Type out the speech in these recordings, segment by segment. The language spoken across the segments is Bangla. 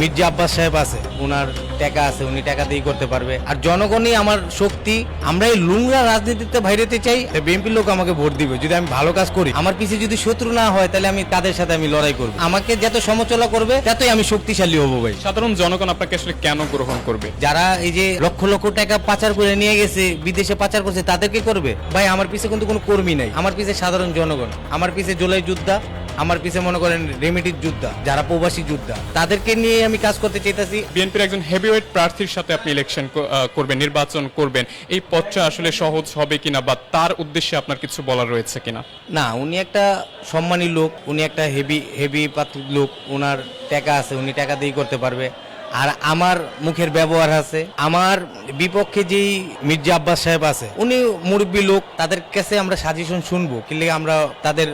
মির্জা আব্বাস সাহেব আছে ওনার টাকা আছে উনি টাকা দিয়ে করতে পারবে। আর জনগণই আমার শক্তি আমরা এই লুংরা রাজনীতিতে বাইরেতে চাই বিএনপির লোক আমাকে ভোট দিবে যদি আমি ভালো কাজ করি। আমার পিছিয়ে যদি শত্রু না হয় তাহলে আমি তাদের সাথে আমি লড়াই করব। আমাকে যত সমচলা করবে ততই আমি শক্তিশালী হব ভাই। সাধারণ জনগণ আপনাকে আসলে কেন গ্রহণ করবে? যারা এই যে লক্ষ লক্ষ টাকা পাচার করে নিয়ে গেছে বিদেশে পাচার করছে তাদেরকে করবে? ভাই আমার পিছে কিন্তু কোনো কর্মী নাই। আমার পিছে সাধারণ জনগণ আমার পিছে জোলাই যোদ্ধা আমার পিছে মনে করেন রেমিটির যোদ্ধা যারা প্রবাসী যোদ্ধা তাদেরকে নিয়ে আমি কাজ করতে চাইতেছি। বিএনপির একজন হেভিওয়েট প্রার্থীর সাথে আপনি ইলেকশন করবেন নির্বাচন করবেন এই পথটা আসলে সহজ হবে কিনা বা তার উদ্দেশ্যে আপনার কিছু বলার রয়েছে কিনা? না উনি একটা সম্মানী লোক উনি একটা হেভি হেভি পাত্র লোক ওনার টাকা আছে উনি টাকা দিয়ে করতে পারবে। আর আমার মুখের ব্যবহার আছে আমার বিপক্ষে যেই মির্জা আব্বাস সাহেব আছে উনি মুরব্বী লোক তাদের কাছে আমরা সাজেশন শুনব কিলে আমরা তাদের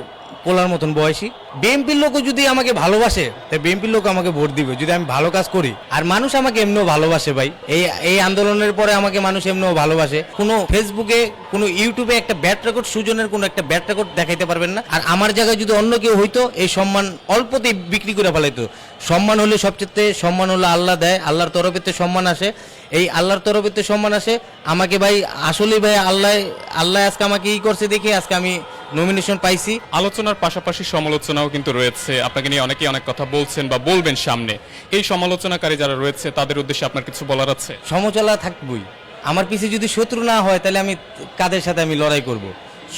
কোলার মতন বয়সী। বিএনপির লোকও যদি আমাকে ভালোবাসে তাই বিএনপির লোক আমাকে ভোট দিবে। যদি আমি ভালো কাজ করি, আর মানুষ আমাকে এমনিও ভালোবাসে ভাই। এই এই আন্দোলনের পরে আমাকে মানুষ এমনিও ভালোবাসে। কোনো ফেসবুকে কোনো ইউটিউবে একটা ব্যাট রেকর্ড সুজনের কোনো একটা ব্যাট রেকর্ড দেখাইতে পারবেন না। আর আমার জায়গায় যদি অন্য কেউ হইতো, এই সম্মান অল্পতেই বিক্রি করে ফেলাইতো। সম্মান হলে সবচেয়ে সম্মান হলে আল্লাহ দেয় আল্লাহর তরফেতে সম্মান আসে। এই আল্লাহর তরফেতে সম্মান আসে আমাকে ভাই আসলেই ভাই আল্লাহ আল্লাহ আজকে আমাকে ই করছে দেখে আজকে আমি নমিনেশন পাইছি। আলোচনার পাশাপাশি সমালোচনাও কিন্তু রয়েছে। আপনাকে নিয়ে অনেকেই অনেক কথা বলছেন বা বলবেন সামনে। এই সমালোচনাকারী যারা রয়েছে তাদের উদ্দেশ্যে আপনার কিছু বলার আছে? সমচলা থাকবই। আমার পিছে যদি শত্রু না হয় তাহলে আমি কাদের সাথে আমি লড়াই করব?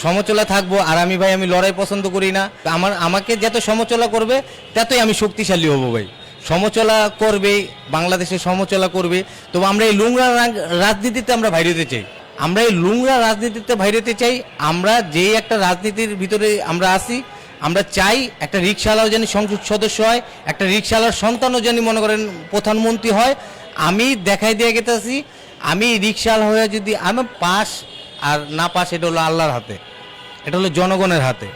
সমচলা থাকব আর আমি ভাই, আমি লড়াই পছন্দ করি না। আমার, আমাকে যত সমচলা করবে, ততই আমি শক্তিশালী হব ভাই। সমচলা করবে, বাংলাদেশে সমচলা করবে। তো আমরা এই লুংরা রাজনীতিতে আমরা বাইরে হতে চাই। আমরা এই লুংরা রাজনীতিতে বাইরে হতে চাই। আমরা যেই একটা রাজনীতির ভিতরে আমরা আসি আমরা চাই একটা রিক্সাওয়ালাও যেন সংসদ সদস্য হয়, একটা রিক্সাওয়ালার সন্তানও যেন মনে করেন প্রধানমন্ত্রী হয়। আমি দেখাই দিয়ে গেতেছি, আমি রিক্সাওয়ালা হয়ে যদি আমি পাস আর না পাস এটা হলো আল্লাহর হাতে। এটা হলো জনগণের হাতে।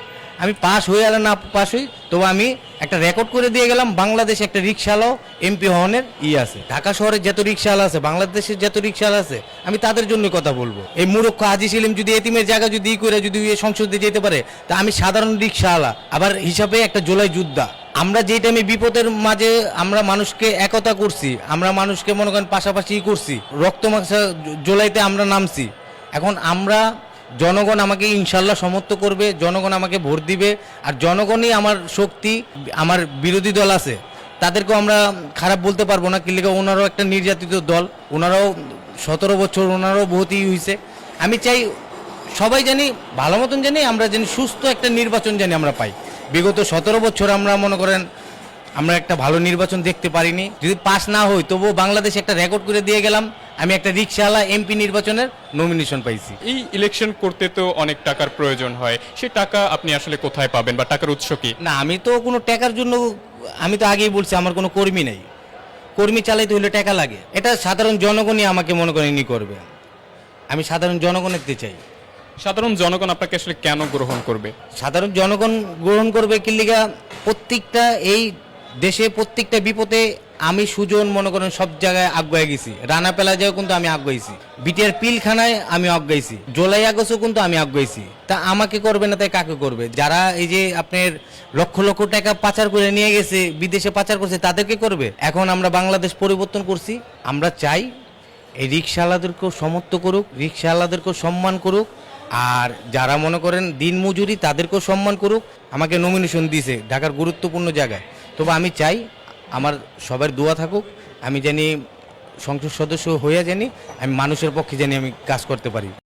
আমি পাস হয়ে আর না পাস হই, তবু আমি একটা রেকর্ড করে দিয়ে গেলাম, বাংলাদেশে একটা রিক্সাওয়ালাও এমপি হওয়ানের ই আছে। ঢাকা শহরে যত রিক্সাওয়ালা আছে, বাংলাদেশের যত রিক্সাওয়ালা আছে, আমি তাদের জন্য কথা বলব। এই মূর্খ হাজি সেলিম যদি এতিমের জায়গা যদি ই করে, যদি সংসদে যেতে পারে, তা আমি সাধারণ রিক্সাওয়ালা আবার হিসাবে একটা জোলাই যোদ্ধা। আমরা যে টাইমে বিপদের মাঝে আমরা মানুষকে একতা করছি, আমরা মানুষকে মনে করেন পাশাপাশি করছি রক্ত জোলাইতে আমরা নামছি এখন আমরা, জনগণ আমাকে ইনশাল্লাহ সমর্থ করবে, জনগণ আমাকে ভোট দিবে, আর জনগণই আমার শক্তি, আমার বিরোধী দল আছে, তাদেরকেও আমরা খারাপ বলতে পারব না কিন্তু ওনারাও একটা নির্যাতিত দল, ওনারাও সতেরো বছর ওনারাও বহুত হয়েছে আমি চাই সবাই জানি, ভালো মতন জানি, আমরা জানি সুস্থ একটা নির্বাচন জানি আমরা পাই। বিগত সতেরো বছর আমরা মনে করেন, আমরা একটা ভালো নির্বাচন দেখতে পারিনি। যদি পাস না হই, তবুও বাংলাদেশে একটা রেকর্ড করে দিয়ে গেলাম আমি একটা রিক্সাওয়ালা এমপি নির্বাচনের নমিনেশন পাইছি। এই ইলেকশন করতে তো অনেক টাকার প্রয়োজন হয়। সে টাকা আপনি আসলে কোথায় পাবেন বা টাকার উৎস কি? না আমি তো কোনো টাকার জন্য আমি তো আগেই বলছি আমার কোনো কর্মী নেই। কর্মী চালাইতে হলে টাকা লাগে। এটা সাধারণ জনগণই আমাকে মনে করেন নি করবে। আমি সাধারণ জনগণের দিতে চাই। সাধারণ জনগণ আপনাকে আসলে কেন গ্রহণ করবে? সাধারণ জনগণ গ্রহণ করবে কিল্লিগা প্রত্যেকটা এই দেশে প্রত্যেকটা বিপদে আমি সুজন মনে করেন সব জায়গায় আগুয়ে গেছি। রানা পেলাজাও কিন্তু আমি আগুয়েছি বিটিআর পিলখানায় আমি আগুয়েছি জোলাই আগস্টও কিন্তু আমি আগুয়েছি তা আমাকে করবে না, তাই কাকে করবে? যারা এই যে আপনার লক্ষ লক্ষ টাকা পাচার করে নিয়ে গেছে, বিদেশে পাচার করছে তাদেরকে করবে? এখন আমরা বাংলাদেশ পরিবর্তন করছি। আমরা চাই এই রিক্সাওয়ালাদেরকেও সমর্থ করুক রিক্সাওয়ালাদেরকেও সম্মান করুক, আর যারা মনে করেন দিন মজুরি তাদেরকেও সম্মান করুক। আমাকে নমিনেশন দিয়েছে ঢাকার গুরুত্বপূর্ণ জায়গায়। তবে আমি চাই আমার সবার দোয়া থাকুক, আমি জানি সংসদ সদস্য হয়ে জানি, আমি মানুষের পক্ষে জানি আমি কাজ করতে পারি।